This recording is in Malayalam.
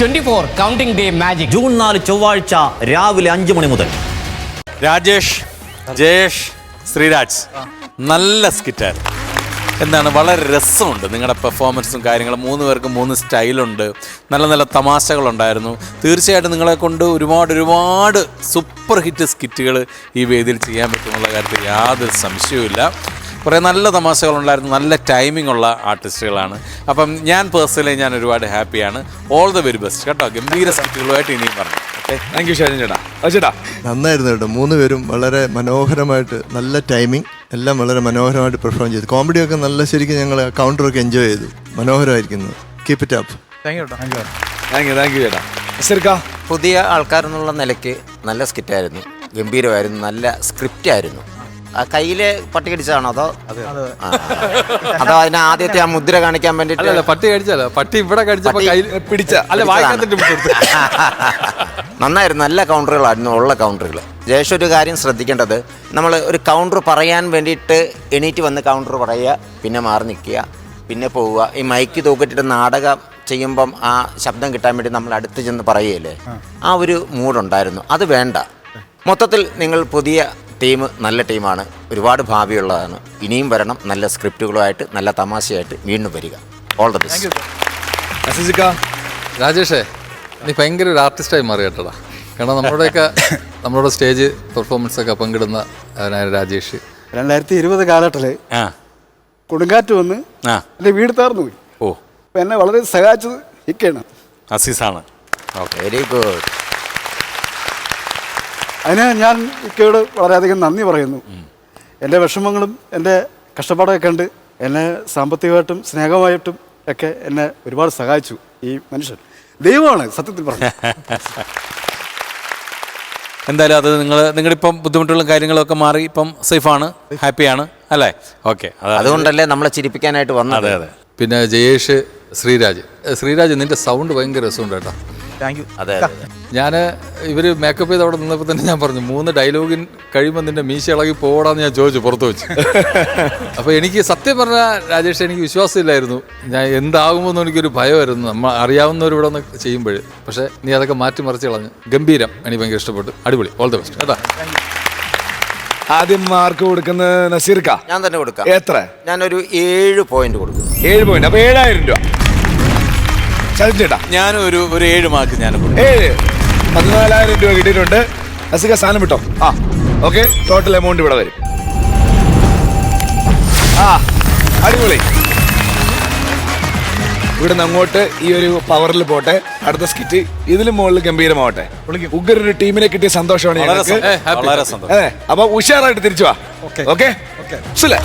Twenty four counting day magic. June നാല് ചൊവ്വാഴ്ച രാവിലെ അഞ്ചു മണി മുതൽ. രാജേഷ് ജയേഷ് ശ്രീരാജ്. നല്ല സ്കിറ്റായിരുന്നു എന്താണ് വളരെ രസമുണ്ട് നിങ്ങളുടെ പെർഫോമൻസും കാര്യങ്ങളും. മൂന്ന് പേർക്കും മൂന്ന് സ്റ്റൈലുണ്ട്. നല്ല നല്ല തമാശകളുണ്ടായിരുന്നു. തീർച്ചയായിട്ടും നിങ്ങളെ കൊണ്ട് ഒരുപാട് ഒരുപാട് സൂപ്പർ ഹിറ്റ് സ്കിറ്റുകൾ ഈ വേദിയിൽ ചെയ്യാൻ പറ്റുമെന്നുള്ള കാര്യത്തിൽ യാതൊരു സംശയവുമില്ല. കുറേ നല്ല തമാശകളുണ്ടായിരുന്നു നല്ല ടൈമിംഗ് ഉള്ള ആർട്ടിസ്റ്റുകളാണ് അപ്പം ഞാൻ പേഴ്സണലി ഞാൻ ഒരുപാട് ഹാപ്പിയാണ് ഓൾ ദ വെരി ബെസ്റ്റ് കേട്ടോ ഗംഭീര സ്കിറ്റുകളുമായിട്ട് ഇനിയും പറഞ്ഞു ഓക്കെ താങ്ക് യു ഷാജൻ ചേട്ടാ. ചേട്ടാ. നന്നായിരുന്നു കേട്ടോ. മൂന്ന് പേരും വളരെ മനോഹരമായിട്ട് നല്ല ടൈമിംഗ് എല്ലാം വളരെ മനോഹരമായിട്ട് പെർഫോം ചെയ്തു. കോമഡിയൊക്കെ നല്ല ശരിക്കും ഞങ്ങൾ കൗണ്ടറൊക്കെ എൻജോയ് ചെയ്തു. മനോഹരമായിരിക്കുന്നു. Keep it up thank you thank you thank you ചേട്ടാ. നസീർക്ക പുതിയ ആൾക്കാരെന്നുള്ള നിലയ്ക്ക് നല്ല സ്കിറ്റായിരുന്നു ഗംഭീരമായിരുന്നു. നല്ല സ്ക്രിപ്റ്റ് ആയിരുന്നു. ആ കയ്യിലെ പട്ടി കടിച്ചതാണോ അതോ. അതോ. അതിന് ആദ്യത്തെ ആ മുദ്ര കാണിക്കാൻ അല്ല വേണ്ടിട്ട് പട്ടി കടിച്ചല്ല പട്ടി ഇവിടെ കടിച്ചപ്പോ പട്ടി കയ്യിൽ പിടിച്ച അല്ല വായിക്കാത്തിട്ട് നന്നായിരുന്നു നല്ല കൗണ്ടറുകളായിരുന്നു ഉള്ള കൗണ്ടറുകൾ ജയേഷ് ഒരു കാര്യം ശ്രദ്ധിക്കേണ്ടത്. നമ്മൾ ഒരു കൗണ്ടർ പറയാൻ വേണ്ടിയിട്ട് എണീറ്റ് വന്ന് കൗണ്ടർ പറയുക പിന്നെ മാറി നിൽക്കുക പിന്നെ പോവുക. ഈ മൈക്ക് തൂക്കിട്ടിട്ട് നാടകം ചെയ്യുമ്പം ആ ശബ്ദം കിട്ടാൻ വേണ്ടി നമ്മൾ അടുത്ത് ചെന്ന് പറയുകയല്ലേ? ആ ഒരു മൂഡുണ്ടായിരുന്നു. അത് വേണ്ട. മൊത്തത്തിൽ നിങ്ങൾ പുതിയ ടീം നല്ല ടീമാണ്. ഒരുപാട് ഭാവിയുള്ളതാണ്. ഇനിയും വരണം. നല്ല സ്ക്രിപ്റ്റുകളുമായിട്ട് നല്ല തമാശയായിട്ട് വീണ്ടും വരിക. ഓൾ ദ ബെസ്റ്റ് രാജേഷേ നീ ഭയങ്കര ഒരു ആർട്ടിസ്റ്റായി മാറി കേട്ടടാ കാരണം നമ്മുടെയൊക്കെ നമ്മളോട് സ്റ്റേജ് പെർഫോമൻസ് ഒക്കെ പങ്കിടുന്ന രാജേഷ്. രണ്ടായിരത്തി ഇരുപത് കാലഘട്ടത്തിൽ ആ. കൊടുങ്കാറ്റ് വന്ന് എന്റെ എന്റെ വീട് തകർന്നു പോയി. ഓ. എന്നെ വളരെ സഹായിച്ചത് ഇക്കയാണ്. അസീസാണ്. ഓക്കെ വെരി ഗുഡ് അതിന് ഞാൻ ഇക്കയോട് വളരെയധികം നന്ദി പറയുന്നു. എന്റെ വിഷമങ്ങളും എന്റെ കഷ്ടപ്പാടൊക്കെ കണ്ട് എന്നെ സാമ്പത്തികമായിട്ടും സ്നേഹമായിട്ടും ഒക്കെ എന്നെ ഒരുപാട് സഹായിച്ചു ഈ മനുഷ്യൻ. ദൈവമാണ് സത്യത്തിൽ പറഞ്ഞു എന്തായാലും അത് നിങ്ങൾ നിങ്ങളിപ്പം ബുദ്ധിമുട്ടുള്ള കാര്യങ്ങളൊക്കെ മാറി ഇപ്പം സേഫാണ് ഹാപ്പിയാണ് അല്ലേ? ഓക്കെ. അതുകൊണ്ടല്ലേ നമ്മളെ ചിരിപ്പിക്കാനായിട്ട് വന്നത്. അതെ അതെ. പിന്നെ ജയേഷ് ശ്രീരാജ്. ശ്രീരാജ് നിന്റെ സൗണ്ട് ഭയങ്കര രസമുണ്ട് കേട്ടോ. അതെ അതെ ഞാൻ ഇവർ മേക്കപ്പ് ചെയ്ത് അവിടെ നിന്നപ്പോൾ തന്നെ ഞാൻ പറഞ്ഞു മൂന്ന് ഡയലോഗിൻ കഴിയുമ്പോൾ നിന്റെ മീശ ഇളകി പോടാന്ന് ഞാൻ ചോദിച്ചു പുറത്ത് വെച്ച്. അപ്പോൾ എനിക്ക് സത്യം പറഞ്ഞാൽ രാജേഷ് എനിക്ക് വിശ്വാസമില്ലായിരുന്നു. ഞാൻ എന്താകുമെന്ന് എനിക്കൊരു ഭയമായിരുന്നു. നമ്മൾ അറിയാവുന്നവർ ഇവിടെ നിന്ന് ചെയ്യുമ്പോൾ പക്ഷേ നീ അതൊക്കെ മാറ്റി മറിച്ച് കളഞ്ഞു. ഗംഭീരം. എനിക്ക് ഭയങ്കര ഇഷ്ടപ്പെട്ടു. അടിപൊളി. ഓൾ ദ ബെസ്റ്റ് കേട്ടോ? ആദ്യം മാർക്ക് കൊടുക്കുന്ന നസീർക്ക. ഞാൻ തന്നെ കൊടുക്കാം. എത്ര? ഞാനൊരു ഏഴ് പോയിന്റ് കൊടുക്കും. ഏഴ് പോയിന്റ് അപ്പൊ ഏഴായിരം രൂപ. ചേട്ടാ ഞാനും ഒരു ഒരു ഏഴ് മാർക്ക് ഞാൻ കൊടുക്കും ഏഴ്. പതിനാലായിരം രൂപ കിട്ടിയിട്ടുണ്ട്. അസുഖ സാധനം വിട്ടോ ആ ഓക്കെ ടോട്ടൽ എമൗണ്ട് ഇവിടെ വരും. ആ അടിപൊളി. ഇവിടുന്ന് അങ്ങോട്ട് ഈ ഒരു പവറിൽ പോട്ടെ. അടുത്ത സ്കിറ്റ് ഇതിലും മുകളിൽ ഗംഭീരമാവട്ടെ. ഉഗ്ര ഒരു ടീമിനെ കിട്ടിയ സന്തോഷമാണ് ഞങ്ങൾക്ക്. അപ്പൊ ഉഷാറായിട്ട് തിരിച്ചു വാ. ഓക്കെ സുലേ.